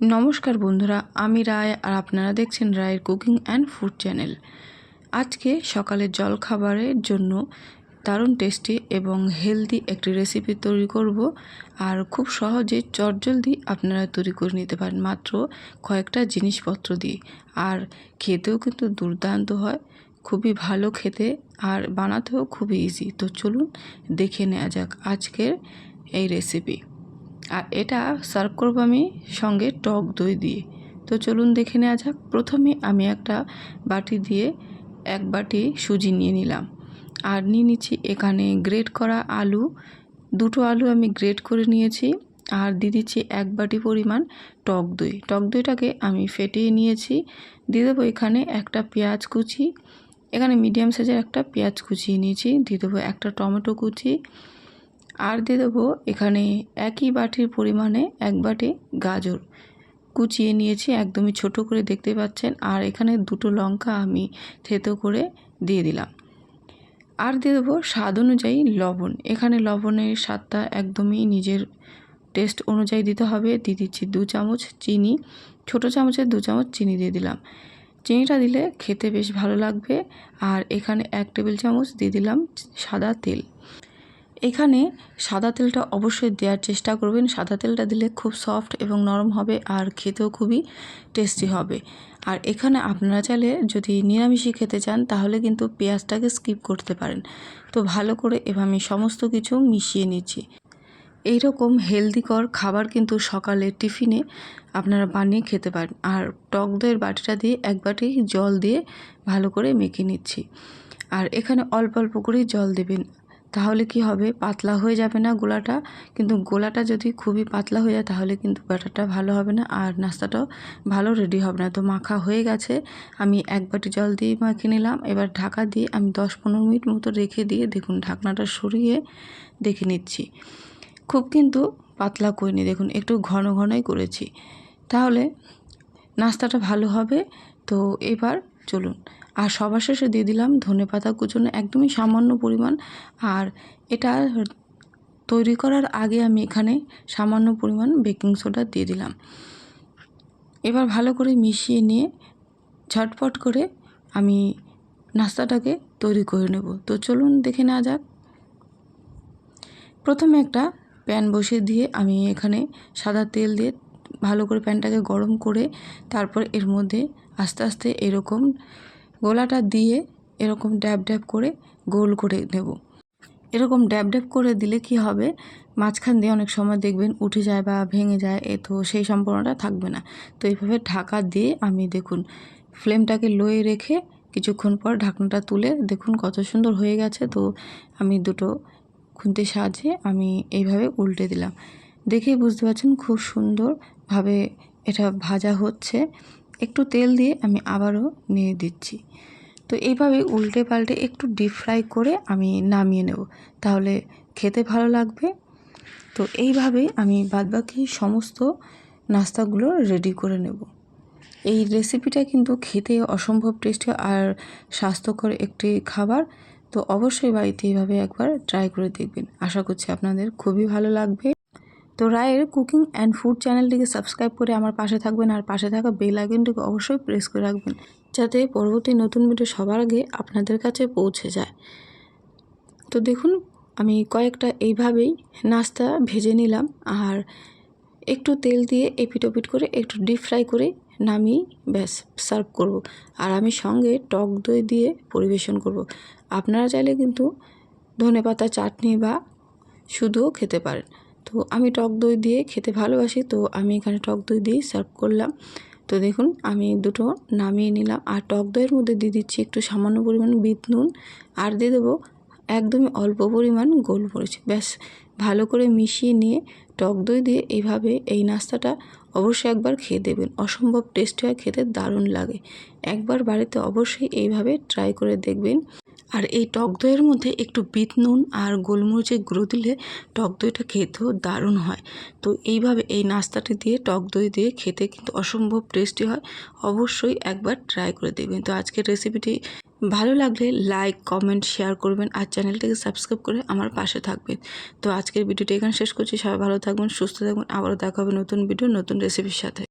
নমস্কার বন্ধুরা, আমি রায় আর আপনারা দেখছেন রায়ের কুকিং অ্যান্ড ফুড চ্যানেল। আজকে সকালের জলখাবারের জন্য দারুণ টেস্টি এবং হেলদি একটি রেসিপি তৈরি করব আর খুব সহজে চটজলদি আপনারা তৈরি করে নিতে পারেন। মাত্র কয়েকটা জিনিসপত্র দিয়ে আর খেতেও কিন্তু দুর্দান্ত হয়, খুবই ভালো খেতে আর বানাতেও খুবই ইজি তো চলুন দেখে নেওয়া যাক আজকের এই রেসিপি আর এটা সার্ভ করব আমি সঙ্গে টক দই দিয়ে। তো চলুন দেখে নেওয়া যাক। প্রথমে আমি একটা বাটি দিয়ে এক বাটি সুজি নিয়ে নিলাম। আর নিয়ে নিচ্ছি এখানে গ্রেট করা আলু। দুটো আলু আমি গ্রেট করে নিয়েছি। আর দিয়ে দিচ্ছি এক বাটি পরিমাণ টক দই। টক দইটাকে আমি ফেটিয়ে নিয়েছি। দিয়ে দেবো এখানে একটা পেঁয়াজ কুচি। এখানে মিডিয়াম সাইজের একটা পেঁয়াজ কুচিয়ে নিয়েছি। দিয়ে দেবো একটা টমেটো কুচি। আর দিয়ে দেবো এখানে একই বাটির পরিমাণে এক বাটি গাজর। কুচিয়ে নিয়েছি, একদমই ছোট করে দেখতে পাচ্ছেন। আর এখানে দুটো লঙ্কা আমি থেতো করে দিয়ে দিলাম। আর দিয়ে দেবো স্বাদ অনুযায়ী লবণ। এখানে লবণের স্বাদটা একদমই নিজের টেস্ট অনুযায়ী দিতে হবে। দিয়ে দিচ্ছি দু চামচ চিনি, ছোট চামচের দু চামচ চিনি দিয়ে দিলাম। চিনিটা দিলে খেতে বেশ ভালো লাগবে। আর এখানে এক টেবিল চামচ দিয়ে দিলাম সাদা তেল। এখানে সাদা তেলটা অবশ্যই দেওয়ার চেষ্টা করবেন। সাদা তেলটা দিলে খুব সফট এবং নরম হবে আর খেতেও খুবই টেস্টি হবে। আর এখানে আপনারা চাইলে যদি নিরামিষই খেতে চান, তাহলে কিন্তু পেঁয়াজটাকে স্কিপ করতে পারেন। তো ভালো করে এভাবে আমি সমস্ত কিছু মিশিয়ে নিচ্ছি। এইরকম হেলদিকর খাবার কিন্তু সকালে টিফিনে আপনারা বানিয়ে খেতে পারেন। আর টক দইয়ের বাটিটা দিয়ে এক বাটি জল দিয়ে ভালো করে মেখে নিচ্ছি। আর এখানে অল্প অল্প করেই জল দেবেন। তাহলে কি হবে? পাতলা হয়ে যাবে না গোলাটা? কিন্তু গোলাটা যদি খুবই পাতলা হয়ে যায়, তাহলে কিন্তু ব্যাটারটা ভালো হবে না। আর নাস্তাটাও ভালো রেডি হবে না। তো মাখা হয়ে গেছে। আমি এক বাটি জল দিয়ে মাখিয়ে নিলাম। এবার ঢাকা দিয়ে আমি দশ পনেরো মিনিট মতো রেখে দিয়ে দেখুন ঢাকনাটা সরিয়ে দেখে নিচ্ছি। খুব কিন্তু পাতলা করিনি। দেখুন, একটু ঘন ঘনই করেছি। তাহলে নাস্তাটা ভালো হবে। তো এবার চলুন আর সবার শেষে দিয়ে দিলাম ধনে পাতা কুচনো একদমই সামান্য পরিমাণ। আর এটা তৈরি করার আগে আমি এখানে সামান্য পরিমাণ বেকিং সোডা দিয়ে দিলাম। এবার ভালো করে মিশিয়ে নিয়ে ঝটপট করে আমি নাস্তাটাকে তৈরি করে নেব। তো চলুন দেখে নেওয়া যাক। প্রথমে একটা প্যান বসিয়ে দিয়ে আমি এখানে সাদা তেল দিয়ে ভালো করে প্যানটাকে গরম করে তারপর এর মধ্যে আস্তে আস্তে এরকম গোলাটা দিয়ে এরকম ড্যাব ড্যাব করে গোল করে নেব। এরকম ড্যাব ড্যাব করে দিলে কি হবে? মাঝখান দিয়ে অনেক সময় দেখবেন উঠে যায় বা ভেঙে যায়, এ তো সেই সম্পূর্ণটা থাকবে না। তো এইভাবে ঢাকা দিয়ে আমি দেখুন, ফ্লেমটাকে লোয়ে রেখে কিছুক্ষণ পর ঢাকনাটা তুলে দেখুন কত সুন্দর হয়ে গেছে। তো আমি দুটো খুন্তির সাহায্যে আমি এইভাবে উল্টে দিলাম। দেখেই বুঝতে পারছেন খুব সুন্দরভাবে এটা ভাজা হচ্ছে। একটু তেল দিয়ে আমি আবারও নিয়ে দিচ্ছি। তো এইভাবে উল্টে পাল্টে একটু ডিপ ফ্রাই করে আমি নামিয়ে নেব। তাহলে খেতে ভালো লাগবে। তো এইভাবে আমি বাদবাকি সমস্ত নাস্তাগুলো রেডি করে নেব। এই রেসিপিটা কিন্তু খেতে অসম্ভব টেস্টি আর স্বাস্থ্যকর একটি খাবার। তো অবশ্যই বাড়িতে এইভাবে একবার ট্রাই করে দেখবেন। আশা করছি আপনাদের খুবই ভালো লাগবে। তো রায়ের কুকিং অ্যান্ড ফুড চ্যানেলটিকে সাবস্ক্রাইব করে আমার পাশে থাকবেন আর পাশে থাকা বেল আইকনটিকে অবশ্যই প্রেস করে রাখবেন যাতে পরবর্তী নতুন ভিডিও সবার আগে আপনাদের কাছে পৌঁছে যায় তো দেখুন, আমি কয়েকটা এইভাবেই নাস্তা ভেজে নিলাম আর একটু তেল দিয়ে এপিট করে একটু ডিপ ফ্রাই করে নামিয়ে ব্যাস, সার্ভ করব। আর আমি সঙ্গে টক দই দিয়ে পরিবেশন করব। আপনারা চাইলে কিন্তু ধনে পাতা চাটনি বা শুধুও খেতে পারেন তো আমি টক দই দিয়ে খেতে ভালোবাসি, তো আমি এখানে টক দই দিয়ে সার্ভ করলাম। তো দেখুন, আমি দুটো নামিয়ে নিলাম। আর টক দইয়ের মধ্যে দিয়ে দিচ্ছি একটু সামান্য পরিমাণ বিট নুন। আর দিয়ে দেবো একদমই অল্প পরিমাণ গোলমরিচ। ব্যাস, ভালো করে মিশিয়ে নিয়ে টক দই দিয়ে এইভাবে এই নাস্তাটা অবশ্যই একবার খেয়ে দেবেন অসম্ভব টেস্টি হয়, খেতে দারুণ লাগে। একবার বাড়িতে অবশ্যই এইভাবে ট্রাই করে দেখবেন। আর এই টক দইয়ের মধ্যে একটু বিট নুন আর গোলমরিচের গুঁড়ো দিলে টক দইটা খেতেও দারুণ হয়। তো এইভাবে এই নাস্তাটি দিয়ে, টক দই দিয়ে খেতে কিন্তু অসম্ভব টেস্টি হয়। অবশ্যই একবার ট্রাই করে দেখবেন। তো আজকের রেসিপিটি ভালো লাগলে লাইক, কমেন্ট, শেয়ার করবেন আর চ্যানেলটিকে সাবস্ক্রাইব করে আমার পাশে থাকবেন। তো আজকের ভিডিওটি এখানে শেষ করছি। সবাই ভালো থাকবেন, সুস্থ থাকবেন। আবারও দেখা হবে নতুন ভিডিও, নতুন রেসিপির সাথে।